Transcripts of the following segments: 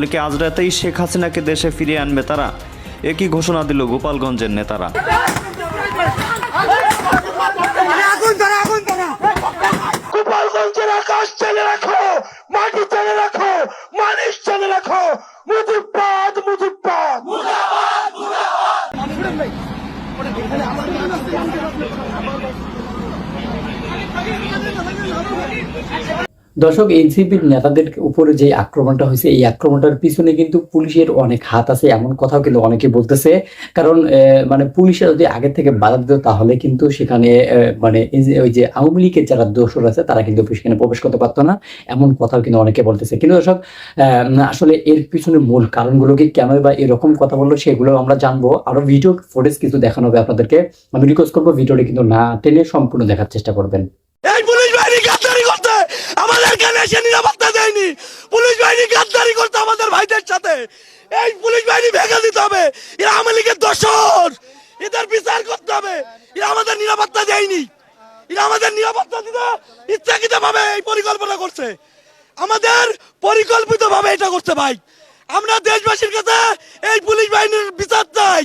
তাহলে কি আজ রাতেই শেখ হাসিনাকে দেশে ফিরিয়ে আনবে তারা। একই ঘোষণা দিল গোপালগঞ্জের নেতারা। গোপালগঞ্জের আকাশ চলে রাখো মাটি চলে রাখো মানুষ চলে রাখো। দর্শক, এনসিপির নেতাদের উপরে যে আক্রমণটা হয়েছে, এই আক্রমণটার পিছনে কিন্তু পুলিশের অনেক হাত আছে, এমন কথাও কিন্তু অনেকে বলতেছে। কারণ মানে পুলিশে যদি আগে থেকে বাধা দিত, তাহলে কিন্তু সেখানে মানে ওই যে আওয়ামী লীগের যারা দোষর আছে, তারা কিন্তু সেখানে প্রবেশ করতে পারতো না, এমন কথাও কিন্তু অনেকে বলতেছে। কিন্তু দর্শক আসলে এর পিছনে মূল কারণগুলো কি, কেন বা এরকম কথা বলল, সেগুলো আমরা জানব। আরও ভিডিও ফুটেজ কিছু দেখানো হবে আপনাদেরকে। আমি রিকোয়েস্ট করব ভিডিওটি কিন্তু না টেনে সম্পূর্ণ দেখার চেষ্টা করবেন এই পুলিশ বাহিনী গাদ্দারি করতে আমাদের কেন এসে নিরাপত্তা দেয়নি। পুলিশ বাহিনী গাদ্দারি করতে আমাদের ভাইদের সাথে। এই পুলিশ বাহিনী ভেঙে দিতে হবে। এরা আওয়ামী লীগের দোষর। এদের বিচার করতে হবে। এরা আমাদের নিরাপত্তা দেয়নি। এরা আমাদের নিরাপত্তা দিতে ইচ্ছাকৃত ভাবে এই পরিকল্পনা করছে। আমাদের পরিকল্পিত ভাবে এটা করছে ভাই। আমরা দেশবাসীর কাছে এই পুলিশ বাহিনীর বিচার চাই।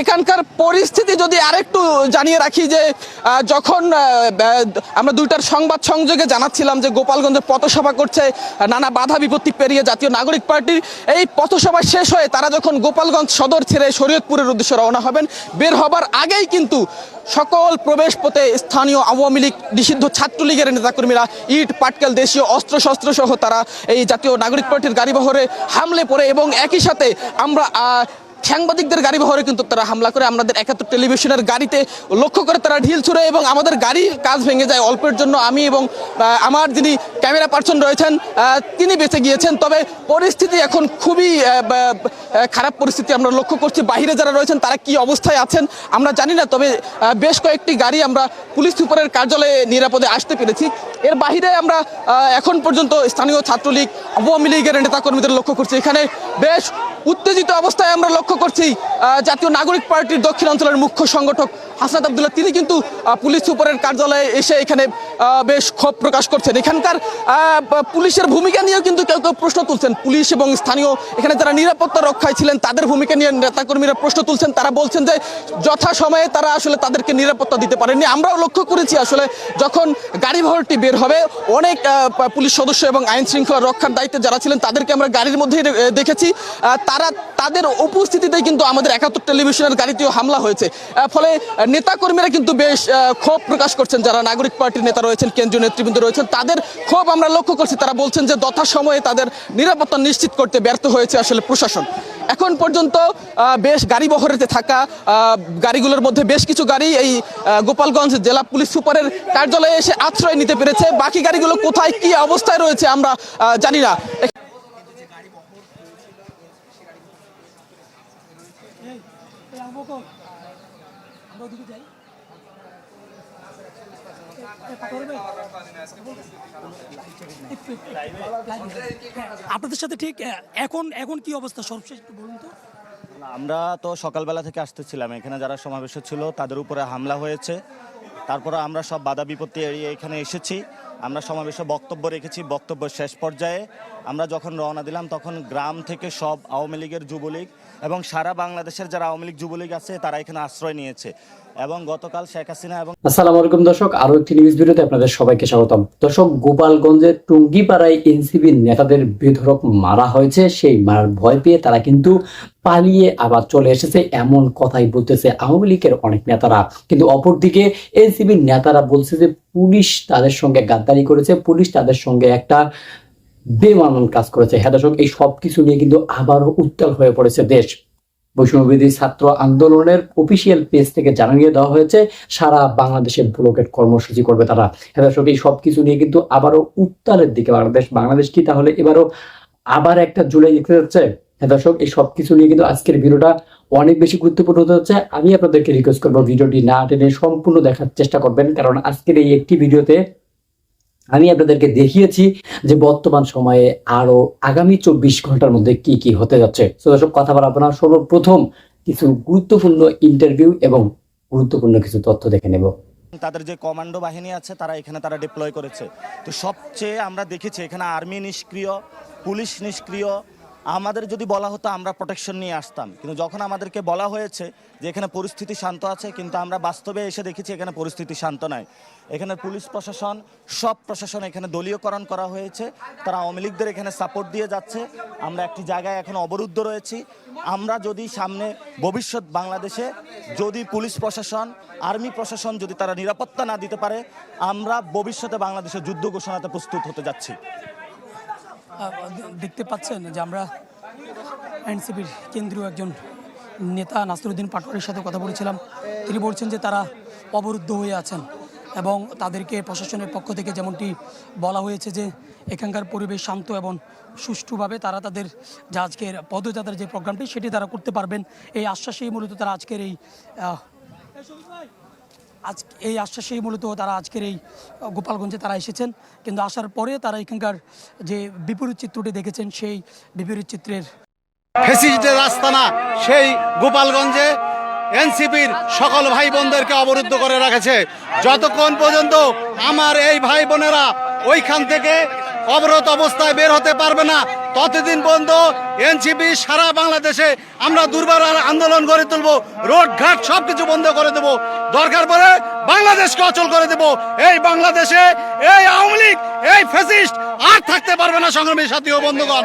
এখানকার পরিস্থিতি যদি আরেকটু জানিয়ে রাখি যে যখন আমরা দুইটার সংবাদ সংযোগে জানাচ্ছিলাম যে গোপালগঞ্জে পথসভা করছে, নানা বাধা বিপত্তি পেরিয়ে জাতীয় নাগরিক পার্টির এই পথসভা শেষ হয়ে তারা যখন গোপালগঞ্জ সদর ছেড়ে শরীয়তপুরের উদ্দেশ্যে রওনা হবেন, বের হবার আগেই কিন্তু সকল প্রবেশ পথে স্থানীয় আওয়ামী লীগ, নিষিদ্ধ ছাত্রলীগের নেতাকর্মীরা ইট, পাটকেল, দেশীয় অস্ত্রশস্ত্র সহ তারা এই জাতীয় নাগরিক পার্টির গাড়িবহরে হামলে পড়ে এবং একই সাথে আমরা সাংবাদিকদের গাড়ি বহরে কিন্তু তারা হামলা করে। আমাদের একাত্তর টেলিভিশনের গাড়িতে লক্ষ্য করে তারা ঢিল ছুড়ে এবং আমাদের গাড়ির কাজ ভেঙে যায় অল্পের জন্য। আমি এবং আমার যিনি ক্যামেরা পার্সন রয়েছেন তিনি বেঁচে গিয়েছেন। তবে পরিস্থিতি এখন খুবই খারাপ পরিস্থিতি আমরা লক্ষ্য করছি। বাহিরে যারা রয়েছেন, তারা কি অবস্থায় আছেন আমরা জানি না। তবে বেশ কয়েকটি গাড়ি আমরা পুলিশ সুপারের কার্যালয়ে নিরাপদে আসতে পেরেছি। এর বাহিরে আমরা এখন পর্যন্ত স্থানীয় ছাত্রলীগ, আওয়ামী লীগের নেতাকর্মীদের লক্ষ্য করছি। এখানে বেশ উত্তেজিত অবস্থায় আমরা লক্ষ্য করছি জাতীয় নাগরিক পার্টির দক্ষিণ অঞ্চলের মুখ্য সংগঠক হাসনাত আবদুল্লাহ, তিনি কিন্তু পুলিশ সুপারের কার্যালয়ে এসে এখানে বেশ ক্ষোভ প্রকাশ করছেন। এখানকার পুলিশের ভূমিকা নিয়েও কিন্তু কেউ কেউ প্রশ্ন তুলছেন। পুলিশ এবং স্থানীয়, এখানে যারা নিরাপত্তা রক্ষায় ছিলেন, তাদের ভূমিকা নিয়ে নেতাকর্মীরা প্রশ্ন তুলছেন। তারা বলছেন যে যথা সময়ে তারা আসলে তাদেরকে নিরাপত্তা দিতে পারেননি। আমরাও লক্ষ্য করেছি আসলে, যখন গাড়ি বহরটি বের হবে, অনেক পুলিশ সদস্য এবং আইন শৃঙ্খলা রক্ষার দায়িত্বে যারা ছিলেন, তাদেরকে আমরা গাড়ির মধ্যেই দেখেছি। তারা তাদের উপস্থিতিতে কিন্তু আমাদের একাত্তর টেলিভিশনের গাড়িতেও হামলা হয়েছে। ফলে নেতাকর্মীরা কিন্তু বেশ ক্ষোভ প্রকাশ করছেন। যারা নাগরিক পার্টির নেতা রয়েছেন, কেন্দ্রীয় নেতৃবৃন্দ রয়েছেন, তাদের ক্ষোভ আমরা লক্ষ্য করছি। তারা বলছেন যে যথা সময়ে তাদের নিরাপত্তা নিশ্চিত করতে ব্যর্থ হয়েছে আসলে প্রশাসন। এখন পর্যন্ত বেশ গাড়ি বহরেতে থাকা গাড়িগুলোর মধ্যে বেশ কিছু গাড়ি এই গোপালগঞ্জ জেলা পুলিশ সুপারের কার্যালয়ে এসে আশ্রয় নিতে পেরেছে। বাকি গাড়িগুলো কোথায়, কি অবস্থায় রয়েছে আমরা জানি না। আপনাদের সাথে ঠিক এখন এখন কি অবস্থা? সর্বশেষ একটু বলুন তো। আমরা তো সকালবেলা থেকে আসতেছিলাম। এখানে যারা সমাবেশ ছিল, তাদের উপরে হামলা হয়েছে। তারপরে আমরা সব বাধা বিপত্তি এড়িয়ে এখানে এসেছি। আমরা সমাবেশে বক্তব্য রেখেছি বক্তব্য শেষ পর্যায়ে আমরা যখন রওনা দিলাম তখন গ্রাম থেকে সব আওয়ামী লীগের যুবলীগ এবং সারা বাংলাদেশের যারা আওয়ামী লীগ যুবলীগ আছে তারা এখানে আশ্রয় নিয়েছে এবং গতকাল শেখ হাসিনা এবং আসসালামু আলাইকুম দর্শক আরও একটি নিউজ ভিডিওতে আপনাদের সবাইকে স্বাগতম। দর্শক, গোপালগঞ্জের টুঙ্গিপাড়ায় এনসিবি নেতাদের বেধরক মারা হয়েছে, সেই মারার ভয় পেয়ে তারা কিন্তু পালিয়ে আবার চলে এসেছে, এমন কথাই বলতেছে আওয়ামী লীগের অনেক নেতারা। কিন্তু অপরদিকে এনসিবির নেতারা বলছে যে পুলিশ তাদের সঙ্গে গাদ্দারি করেছে, পুলিশ তাদের সঙ্গে একটা বেমানন কাজ করেছে। হ্যাঁ দর্শক, এই সব কিছু নিয়ে কিন্তু আবারও উত্তাল হয়ে পড়েছে দেশ। বৈষম্যবিধি ছাত্র আন্দোলনের অফিসিয়াল পেজ থেকে জানিয়ে দেওয়া হয়েছে, সারা বাংলাদেশে ব্লকেট কর্মসূচি করবে তারা। হ্যাঁ দর্শক, এই সব কিছু নিয়ে কিন্তু আবারও উত্তালের দিকে বাংলাদেশ। বাংলাদেশ কি তাহলে এবারও আবার একটা জুলাই দেখতে যাচ্ছে? হ্যাঁ দর্শক, এই সব কিছু নিয়ে কিন্তু আজকের ভিডিওটা অনেক বেশি গুরুত্বপূর্ণ হতে হচ্ছে আমি আপনাদেরকে রিকোয়েস্ট করব ভিডিওটি না টেনে সম্পূর্ণ দেখার চেষ্টা করবেন, কারণ আজকের এই একটি ভিডিওতে আমি আপনাদেরকে দেখিয়েছি যে বর্তমান সময়ে আরও আগামী চব্বিশ ঘণ্টার মধ্যে কি কি হতে যাচ্ছে। তো দর্শক, কথা বলা আপনার সর্বপ্রথম কিছু গুরুত্বপূর্ণ ইন্টারভিউ এবং গুরুত্বপূর্ণ কিছু তথ্য দেখে নেব। তাদের যে কমান্ডো বাহিনী আছে, তারা এখানে তারা ডিপ্লয় করেছে। তো সবচেয়ে আমরা দেখেছি, এখানে আর্মি নিষ্ক্রিয়, পুলিশ নিষ্ক্রিয় আমাদের যদি বলা হতো, আমরা প্রোটেকশন নিয়ে আসতাম। কিন্তু যখন আমাদেরকে বলা হয়েছে যে এখানে পরিস্থিতি শান্ত আছে, কিন্তু আমরা বাস্তবে এসে দেখেছি এখানে পরিস্থিতি শান্ত নয় এখানে পুলিশ প্রশাসন, সব প্রশাসন এখানে দলীয়করণ করা হয়েছে। তারা আওয়ামী লীগদের এখানে সাপোর্ট দিয়ে যাচ্ছে। আমরা একটি জায়গায় এখন অবরুদ্ধ রয়েছি। আমরা যদি সামনে ভবিষ্যৎ বাংলাদেশে যদি পুলিশ প্রশাসন, আর্মি প্রশাসন যদি তারা নিরাপত্তা না দিতে পারে, আমরা ভবিষ্যতে বাংলাদেশে যুদ্ধ ঘোষণাতে প্রস্তুত হতে যাচ্ছি। দেখতে পাচ্ছেন যে আমরা এনসিপির কেন্দ্রীয় একজন নেতা নাসিরুদ্দিন পাটোয়ারির সাথে কথা বলেছিলাম। তিনি বলছেন যে তারা অবরুদ্ধ হয়ে আছেন এবং তাদেরকে প্রশাসনের পক্ষ থেকে যেমনটি বলা হয়েছে যে এখানকার পরিবেশ শান্ত এবং সুষ্ঠুভাবে তারা তাদের যে আজকের পদযাত্রার যে প্রোগ্রামটি সেটি তারা করতে পারবেন। এই আশ্বাসেই মূলত তারা আজকের এই আজ এই আশ্বাসেই মূলত তারা আজকের এই গোপালগঞ্জে তারা এসেছেন। কিন্তু আসার পরে তারা এখানকার যে বিপরীত চিত্রটি দেখেছেন, সেই বিপরীত চিত্রের ফেসিস্টের না সেই গোপালগঞ্জে এনসিপির সকল ভাই বোনদেরকে অবরুদ্ধ করে রাখেছে। যতক্ষণ পর্যন্ত আমার এই ভাই বোনেরা ওইখান থেকে অবরোধ অবস্থায় বের হতে পারবে না। ততদিন পর্যন্ত এনসিপি সারা বাংলাদেশে আমরা দুর্বার আন্দোলন গড়ে তুলবো রোডঘাট সবকিছু বন্ধ করে দেবো। দরকার পড়ে বাংলাদেশকে অচল করে দেবো। এই বাংলাদেশে এই আওয়ামী লীগ, এই ফেসিস্ট আর থাকতে পারবে না সংগ্রামী সাথী ও বন্ধুগণ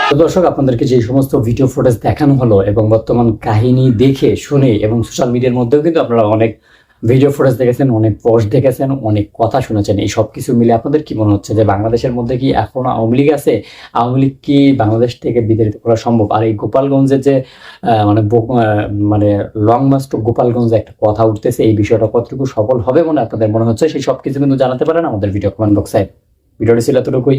তো দর্শক, আপনাদেরকে যে সমস্ত ভিডিও ফুটেজ দেখানো হলো এবং বর্তমান কাহিনী দেখে, শুনে এবং সোশ্যাল মিডিয়ার মধ্যেও কিন্তু আপনারা অনেক ভিডিও ফুটেজ দেখেছেন, অনেক পোস্ট দেখেছেন, অনেক কথা শুনেছেন। এই সব কিছু মিলে আপনাদের কি মনে হচ্ছে যে বাংলাদেশের মধ্যে কি এখনও আওয়ামী লীগ আছে? আওয়ামী লীগ কি বাংলাদেশ থেকে বিতাড়িত করা সম্ভব? আর এই গোপালগঞ্জের যে মানে মানে লং মার্চ টু গোপালগঞ্জে একটা কথা উঠতেছে, এই বিষয়টা কতটুকু সফল হবে মনে আপনাদের মনে হচ্ছে? সেই সব কিছু কিন্তু জানাতে পারেন আমাদের ভিডিও কমেন্ট বক্সে ভিডিওটি ছিল এতটুকুই।